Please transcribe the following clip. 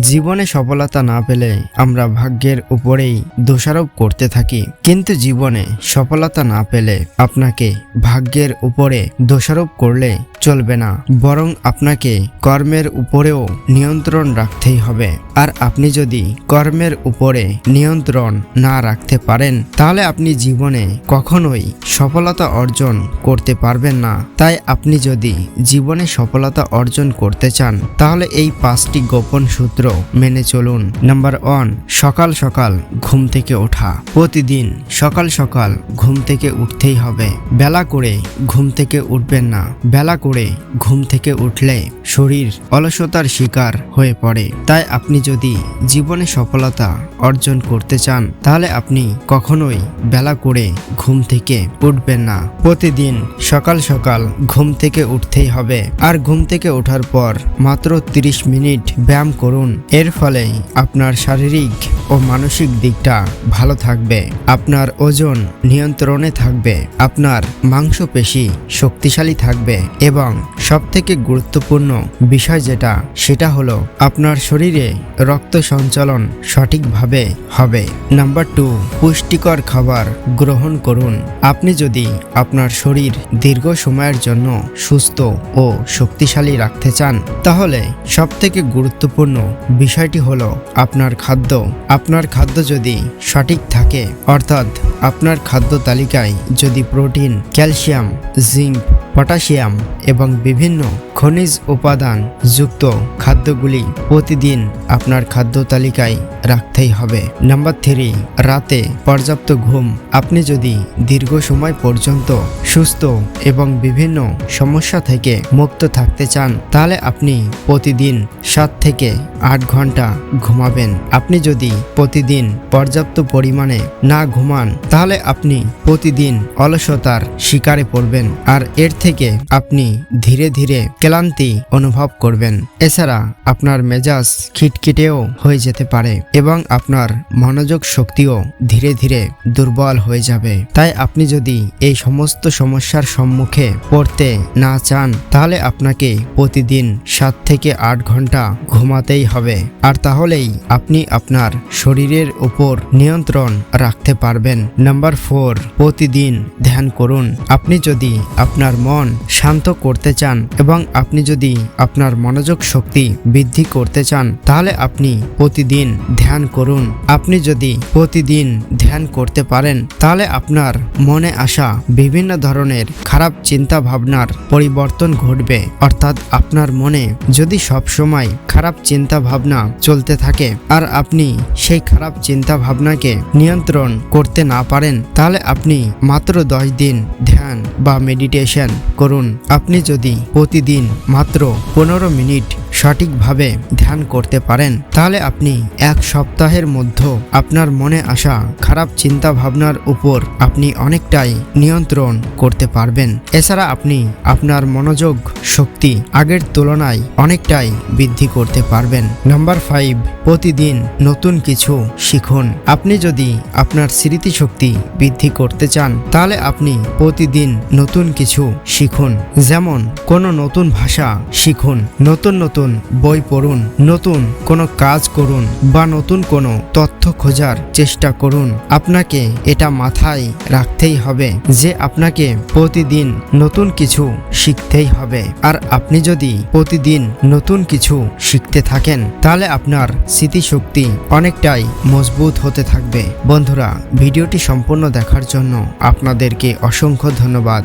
জীবনে সফলতা না পেলে আমরা ভাগ্যের উপরেই দোষারোপ করতে থাকি। কিন্তু জীবনে সফলতা না পেলে আপনাকে ভাগ্যের উপরে দোষারোপ করলে চলবে না। বরং আপনাকে কর্মের উপরেও নিয়ন্ত্রণ রাখতেই হবে। আর আপনি যদি কর্মের উপরে নিয়ন্ত্রণ না রাখতে পারেন, তাহলে আপনি জীবনে কখনোই সফলতা অর্জন করতে পারবেন না। তাই আপনি যদি জীবনে সফলতা অর্জন করতে চান, তাহলে এই পাঁচটি গোপন সূত্র মেনে চলুন। নাম্বার ওয়ান সকাল সকাল ঘুম থেকে ওঠা। প্রতিদিন সকাল সকাল ঘুম থেকে উঠতেই হবে। বেলা করে ঘুম থেকে উঠবেন না। বেলা করে ঘুম থেকে উঠলে শরীর অলসতার শিকার হয়ে পড়ে। তাই আপনি যদি জীবনে সফলতা অর্জন করতে চান, তাহলে আপনি কখনোই বেলা করে ঘুম থেকে উঠবেন না। প্রতিদিন সকাল সকাল ঘুম থেকে উঠতেই হবে। আর ঘুম থেকে ওঠার পর মাত্র 30 মিনিট ব্যায়াম করুন। এর ফলে আপনার শারীরিক ও মানসিক দিকটা ভালো থাকবে। আপনার ওজন নিয়ন্ত্রণে থাকবে। আপনার মাংসপেশি শক্তিশালী থাকবে এবং সবথেকে গুরুত্বপূর্ণ বিষয় যেটা, সেটা হলো আপনার শরীরে রক্ত সঞ্চালন সঠিকভাবে হবে। নাম্বার টু, পুষ্টিকর খাবার গ্রহণ করুন। আপনি যদি আপনার শরীর দীর্ঘ সময়ের জন্য সুস্থ ও শক্তিশালী রাখতে চান, তাহলে সবথেকে গুরুত্বপূর্ণ বিষয়টি হলো আপনার খাদ্য। আপনার খাদ্য যদি সঠিক থাকে, অর্থাৎ আপনার খাদ্য তালিকায় যদি প্রোটিন, ক্যালসিয়াম, জিঙ্ক পটাশিয়াম এবং বিভিন্ন খনিজ উপাদান যুক্ত খাদ্যগুলি প্রতিদিন আপনার খাদ্য তালিকায় রাখতেই হবে। নাম্বার থ্রি, রাতে পর্যাপ্ত ঘুম। আপনি যদি দীর্ঘ সময় পর্যন্ত সুস্থ এবং বিভিন্ন সমস্যা থেকে মুক্ত থাকতে চান, তাহলে আপনি প্রতিদিন সাত থেকে আট ঘণ্টা ঘুমাবেন। আপনি যদি প্রতিদিন পর্যাপ্ত পরিমাণে না ঘুমান, তাহলে আপনি প্রতিদিন অলসতার শিকারে পড়বেন। আর এর থেকে আপনি ধীরে ধীরে ক্লান্তি অনুভব করবেন। এছাড়া আপনার মেজাজ খিটখিটেও হয়ে যেতে পারে এবং আপনার মনোযোগ শক্তিও ধীরে ধীরে দুর্বল হয়ে যাবে। তাই আপনি যদি এই সমস্ত সমস্যার সম্মুখে পড়তে না চান, তাহলে আপনাকে প্রতিদিন সাত থেকে আট ঘণ্টা ঘুমাতেই হবে। আর তাহলেই আপনি আপনার শরীরের উপর নিয়ন্ত্রণ রাখতে পারবেন। নাম্বার ফোর, প্রতিদিন ধ্যান করুন। আপনি যদি আপনার মন শান্ত করতে চান এবং আপনি যদি আপনার মনোযোগ শক্তি বৃদ্ধি করতে চান, তাহলে আপনি প্রতিদিন ধ্যান করুন। আপনি যদি প্রতিদিন ধ্যান করতে পারেন, তাহলে আপনার মনে আসা বিভিন্ন ধরনের খারাপ চিন্তা ভাবনার পরিবর্তন ঘটবে। অর্থাৎ আপনার মনে যদি সব সময় খারাপ চিন্তা ভাবনা চলতে থাকে আর আপনি সেই খারাপ চিন্তা ভাবনাকে নিয়ন্ত্রণ করতে না পারেন, তাহলে আপনি মাত্র দশ দিন ধ্যান বা মেডিটেশন করুন। আপনি যদি প্রতিদিন মাত্র পনেরো মিনিট সঠিকভাবে ধ্যান করতে পারেন, তাহলে আপনি এক সপ্তাহের মধ্যে আপনার মনে আসা খারাপ চিন্তা ভাবনার উপর আপনি অনেকটাই নিয়ন্ত্রণ করতে পারবেন। এছাড়া আপনি আপনার মনোযোগ শক্তি আগের তুলনায় অনেকটাই বৃদ্ধি করতে পারবেন। নাম্বার ফাইভ, প্রতিদিন নতুন কিছু শিখুন। আপনি যদি আপনার স্মৃতিশক্তি বৃদ্ধি করতে চান, তাহলে আপনি প্রতিদিন নতুন কিছু শিখুন। যেমন কোনো নতুন ভাষা শিখুন নতুন নতুন বই পড়ুন, নতুন কোনো কাজ করুন বা নতুন কোনো তথ্য খোঁজার চেষ্টা করুন। আপনাকে এটা মাথায় রাখতেই হবে যে আপনাকে প্রতিদিন নতুন কিছু শিখতেই হবে। আর আপনি যদি প্রতিদিন নতুন কিছু শিখতে থাকেন, তাহলে আপনার স্মৃতিশক্তি অনেকটাই মজবুত হতে থাকবে। বন্ধুরা, ভিডিওটি সম্পূর্ণ দেখার জন্য আপনাদেরকে অসংখ্য ধন্যবাদ।